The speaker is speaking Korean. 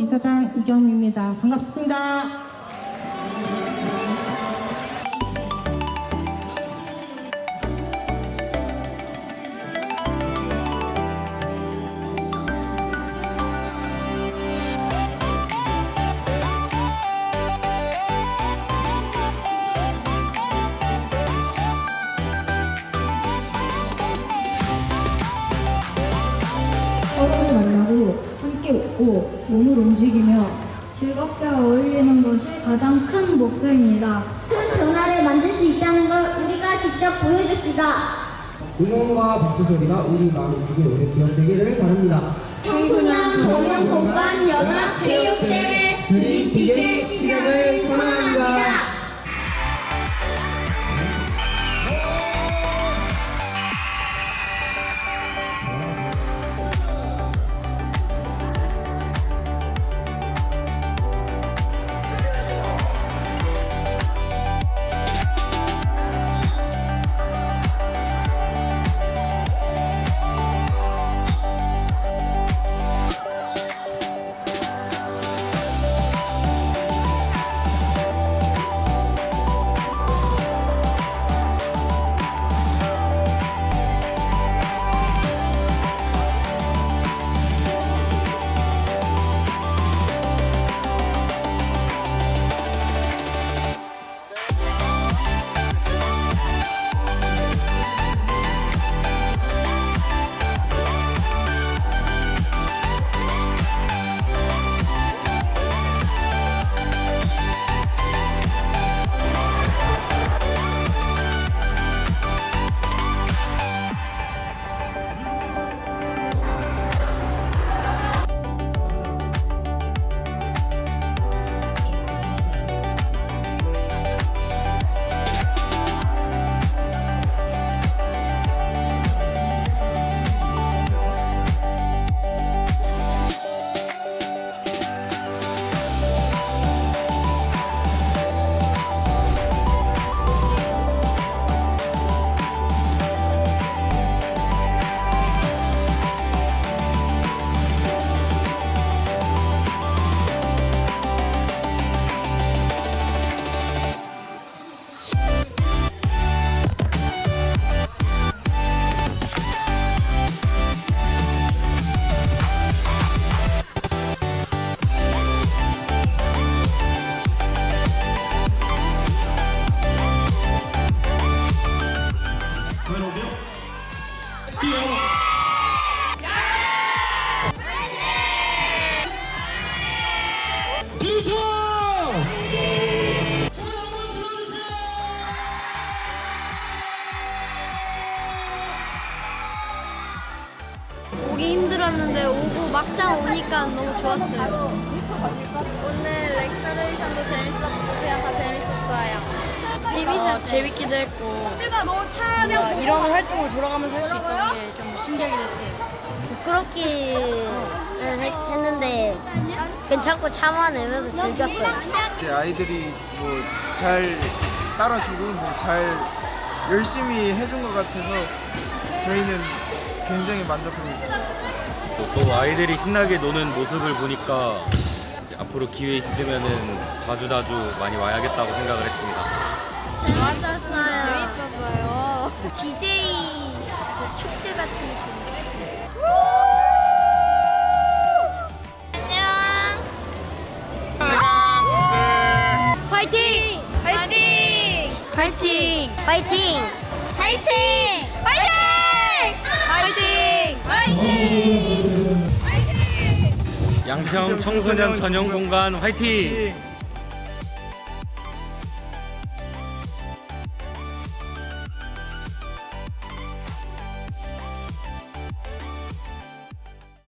이사장 이경미입니다. 반갑습니다. 만나고 함께 웃고 몸을 움직이며 즐겁게 어울리는 것이 가장 큰 목표입니다. 큰 변화를 만들 수 있다는 걸 우리가 직접 보여줍시다. 응원과 박수 소리가 우리 마음속에 오래 기억되기를 바랍니다. 청소년 전용 공간 연합 오기 힘들었는데 오고 막상 오니까 너무 좋았어요. 오늘 렉터레이션도 재밌었고 그냥 다 재밌었어요. 재밌었어요. 재밌기도 했고 뭔가 이런 활동을 돌아가면서 할 수 있다는 게 좀 신기하게 됐어요. 부끄럽기는 했- 했는데 괜찮고 참아내면서 즐겼어요. 이제 아이들이 뭐 잘 따라주고 뭐 잘 열심히 해준 것 같아서 저희는 굉장히 만족하고 있습니다. 또 아이들이 신나게 노는 모습을 보니까 이제 앞으로 기회 있으면은 자주 자주 많이 와야겠다고 생각을 했습니다. 재밌었어요. 재밌었어요. DJ 축제 같은 느낌이었어요. 안녕. 파이팅! 파이팅! 파이팅! 파이팅! 파이팅! 파이팅! 파이팅! 양평 청소년 전용 공간 화이팅!